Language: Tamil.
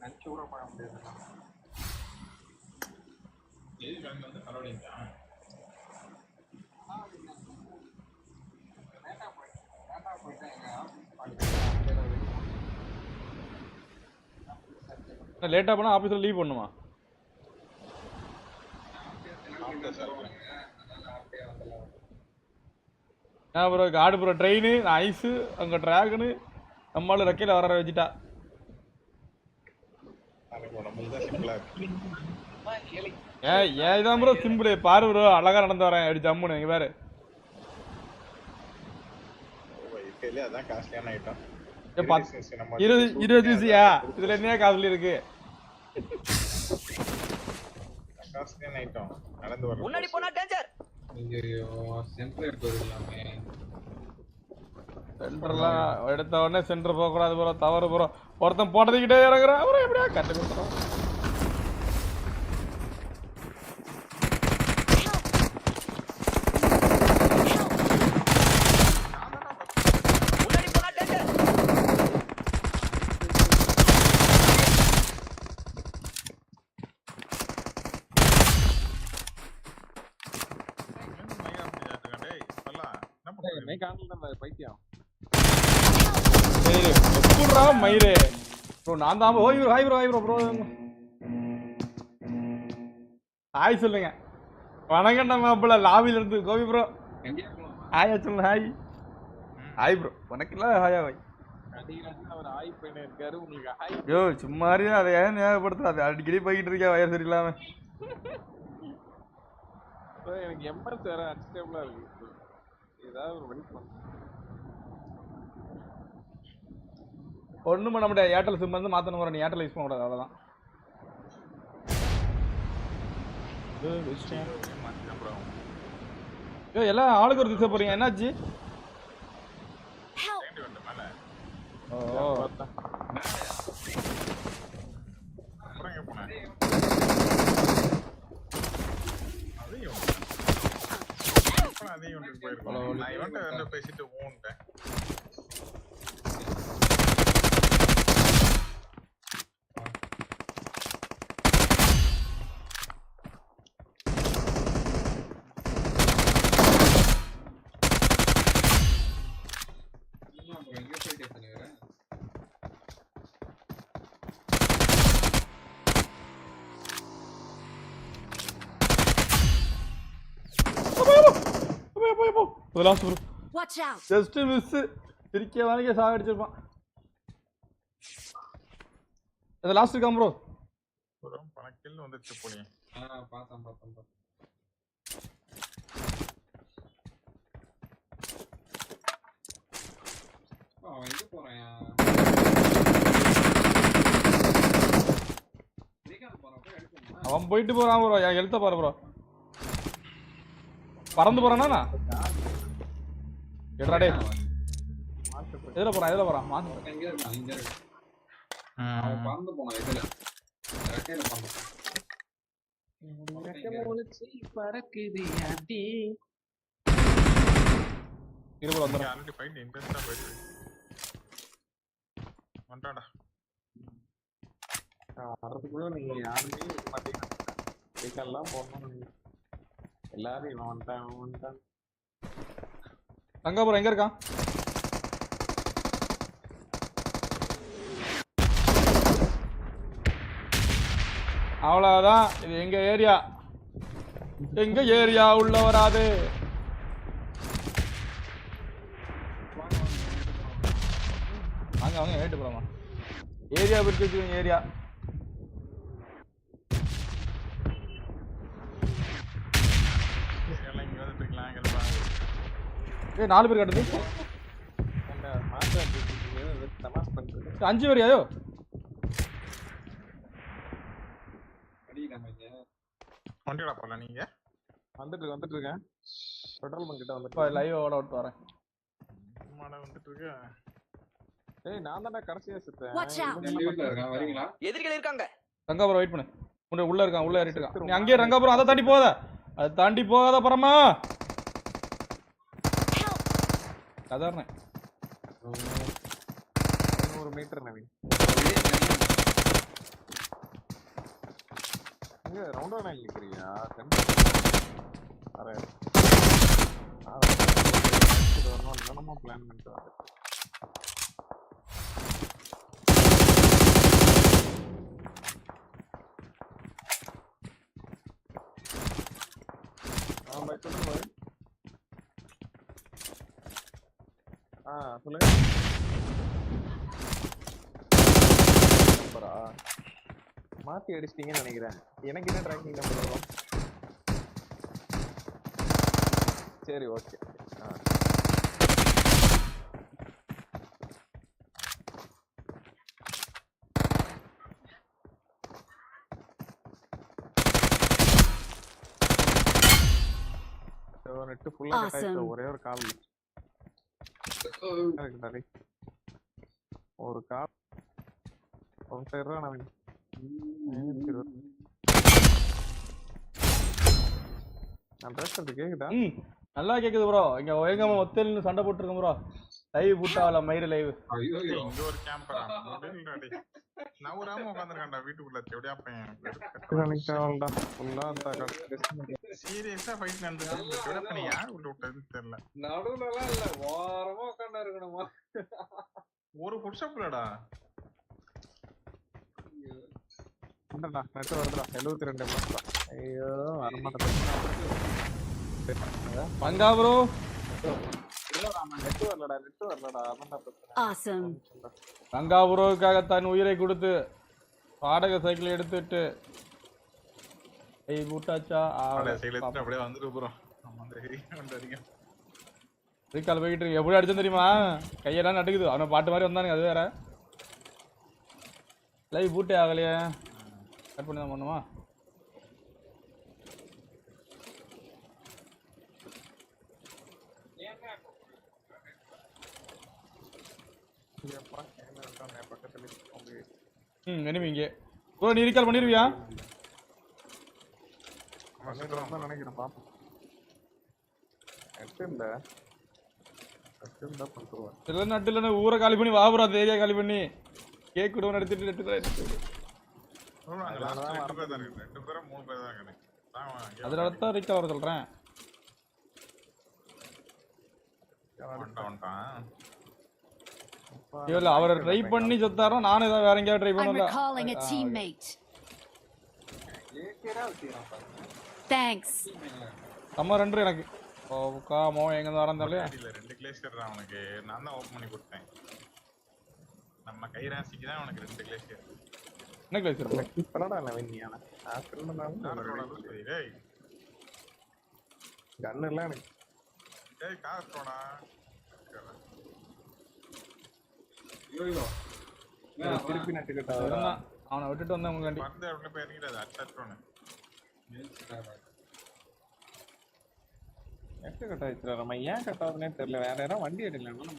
நினச்சி கூட பார்க்க முடியாது எது கிளம்பி வந்து கலவடைந்தா லேட்டாக போயிட்டேன் லேட்டாக போயிட்டேன் எங்கள் ஆஃபீஸ் லேட்டாக போனால் ஆஃபீஸில் லீவ் பண்ணுமா நான் ப்ரோ காடு ப்ரோ ட்ரெயின் ஐஸு அங்கே ட்ராகனு நம்மளால ரெக்கையில் வர வச்சுட்டா. சிம்பிளா இருக்கு. ஏன் ஏன் இதான் ப்ரோ சிம்பிள் பாரு ப்ரோ அழகா நடந்து வரேன். அப்படி ஜம்முன்னு இங்கே பாரு. ஏ, இருபது இருபது யூசியா இதுல என்ன காசுல இருக்கு? காஸ்ட்லியான ஐட்டம் நடந்து வர முன்னாடி போனா டேஞ்சர் ஐயோ சென்டர் எடுத்து எல்லாமே. சென்டர்லாம் எடுத்த உடனே சென்டர் போகக்கூடாது ப்ரோ தவறு ப்ரோ ஒருத்தன் போட்டதுக்கிட்டே இறங்குறான். அப்புறம் எப்படியா கட்டு கொடுத்துறோம் முன்னாடி போனா டேஞ்சர் என்ன பண்றது மைக் ஆன்ல தான் பைத்தியம் சரி எப்படா மயிரே ப்ரோ நான் தான் bro. Hi bro hi bro bro. Hi சொல்லுங்க. வணக்கம் நம்ம அப்பல லாபில இருந்து கோபி ப்ரோ. ஹாய் சொல்லுங்க ஹாய். Hi bro. உனக்குலாம் ஹாயா ஆய் ஐயோ சும்மாரியா அதை ஏன் ஞாபகப்படுத்துற அது அடிக்கடி போய்கிட்டு இருக்கேன் வயர் சரியில்லாம. எனக்கு எம்எஸ் வேற அன்ஸ்டேபிளா இருக்கு ஏதாவது ஒரு வழி பண்ணு ஒன்றும் பண்ண முடியாது. ஏர்டெல் சிம் வந்து மாற்றணும் வர நீ ஏர்டெல் யூஸ் பண்ணக்கூடாது அவ்வளோதான் ஐயோ எல்லாம் ஆளுக்கு ஒரு திசை போறீங்க. என்னாச்சு? ஓ அப்புறம் எங்க போன? அதையும் போயிருக்கோம். நான் இவன்ட்ட வந்து பேசிட்டு ஊன்ட்டேன் எங்கே போயிட்டு தலைவர போய் Watch out! ஜஸ்ட் மிஸ் திருக்கிய வாங்க சாகடிச்சிருப்பான் அது லாஸ்ட் இருக்கான் ப்ரோ பணக்கில் வந்துச்சு போனீங்க ஆ பார்த்தேன் பார்த்தேன் பார்த்தேன். அவன் எங்க போறான்? அவன் போயிட்டு போறான் ப்ரோ என் எழுத்த பாரு ப்ரோ பறந்து போறானா எட்ரா டே எதுல போறான் எதுல போறான்? மாசம் எங்க இருக்கான் இங்க இருக்கான் அவன் பறந்து போனான். இதுல ரெக்கையில பறந்து இரு ப்ரோ வந்துடும் ஆல்ரெடி ஃபைட் இன்ட்ரெஸ்டா போயிட்டு வந்துட்டாடா வர்றதுக்குள்ள நீங்க யாருமே இருக்க மாட்டீங்க நீங்க எல்லாரும் இவன் வந்துட்டான் இவன் வந்துட்டான். தங்கா எங்க இருக்கான்? அவ்வளவுதான். இது எங்க ஏரியா? எங்க ஏரியா உள்ள வராது. வாங்க வாங்க ஏட்டு போலாமா? ஏரியா பிரிச்சு வச்சுக்கோங்க ஏரியா எல்லாம் இங்க வந்துட்டு இருக்கலாம் அங்க இருப்பாங்க ஏய் நாலு பேர் கட்டுது. அஞ்சு பேர் இங்க வண்டியோட போகலாம் நீங்க. வந்துட்டு வந்துட்டு இருக்கேன் பெட்ரோல் பங்க் கிட்ட வந்துட்டு லைவ் ஓட விட்டு வரேன். சும்மாடா வந்துட்டு இருக்கு ஏய் நான் தான்டா கடைசியா செத்தேன். எதிரிகள் இருக்காங்க. ரங்காபுரம் வெயிட் பண்ணு. உள்ள இருக்கான் உள்ள ஏறிட்டு இருக்கான். நீ அங்கேயே ரங்காபுரம் அதை தாண்டி போகாத. அதை தாண்டி போகாத பரமா. சாதாரண நூறு மீட்டர் நவீன். இங்க ரவுண்ட் ஒன் நிற்கிறியா அரே பிளான் பண்ணிட்டு வந்து ஆ பாய் சொல்லுங்க பாய் ஆ சொல்லுங்க நம்பரா மாத்தி அடிச்சிட்டீங்கன்னு நினைக்கிறேன். எனக்கு என்ன ட்ராக்கிங் நம்பர் வரும் சரி ஓகே ஆ. நெட்டு ஃபுல்லா கட் ஆயிடுச்சு Awesome. ஒரே ஒரு கால் ஒரு கால். ஒரு சைடு தான் நான் பேசுறது கேக்குதா? நல்லா கேக்குது ப்ரோ இங்க ஒயங்காம ஒத்தல்னு சண்டை போட்டுருக்கோம் ப்ரோ லைவ் போட்டாவல மயிறு லைவ். டேய், இங்க ஒரு கேம்பரா நவுறாம உட்காந்துருக்கான்டா வீட்டுக்குள்ள. எப்படியா பையன்? நினைக்கிறவன்டா ஃபுல்லா அந்த சீரியஸா ஃபைட் நடந்துச்சு எப்படியா பண்ணி? யார் உள்ள விட்டதுன்னு தெரியல. நடுவுலலாம் இல்ல. ஓரமா உட்காந்து இருக்கணுமா? ஒரு புட்ஸ்அப்லடா வந்துடா நெட் வருதுடா. எழுபத்தி ரெண்டு எம்எஸ் தான் ஐயோ வரமாட்டேன் மங்கா ப்ரோ மங்கா ப்ரோவுக்காக தன் உயிரை கொடுத்து வாடகை சைக்கிள் எடுத்துட்டு ஏய் பூட்டாச்சா அப்படியே வந்துட்டு போறோம். ரீகால் போயிட்டு இருக்கு. எப்படி தெரியுமா? கையெல்லாம் நடுக்குது. அவனை பாட்டு மாதிரி வந்தானுங்க அது வேற. லைவ் பூட்டே ஆகலையே. கட் பண்ணி தான் பண்ணுமா ஐயப்பா, என்ன இருக்கானே பக்கத்துல அவங்க ம் enemy இங்கே. ப்ரோ நீ ரீகால் தான் நினைக்கிறேன் பாப்போம். சில நட்டு இல்லைன்னா ஊரை காலி பண்ணி வா ப்ரோ அந்த ஏரியா காலி பண்ணி கேக் கூட எடுத்துட்டு நெட்டு தான் அதனால தான் ரீகால் வர சொல்கிறேன் வந்துட்டான். இல்லை அவரை ட்ரை பண்ணி சொத்தாரோ நானும் ஏதாவது வேற எங்கேயாவது ட்ரை I'm பண்ணல recalling a teammate. Thanks. நம்ம ரெண்டு எனக்கு. ஓ காமோ எங்க வரேன் இல்லையா இல்ல ரெண்டு கிளேசியர் தான் அவனுக்கு நான் தான் ஓப்பன் பண்ணி கொடுத்தேன். நம்ம கைராசிக்கு தான் அவனுக்கு ரெண்டு கிளேசியர் என்ன கிளேஸ் இப்படா நவீன் நீ ஆனா. நான் திரும்பினாலும் டேய் கன் எல்லாம் எனக்கு. டேய் கார் போடா திருப்பி நட்டு கிட்ட இருந்தான் அவனை விட்டுட்டு வந்தேன் உங்க வந்து அவனுக்கு போய் இறங்கிடாது அச்சாச்சோன்னு நெட்டு கட் ஆயிடுச்சு? நம்ம ஏன் கட் ஆகுதுன்னே தெரியல. வேற யாராவது வண்டி எடுக்கல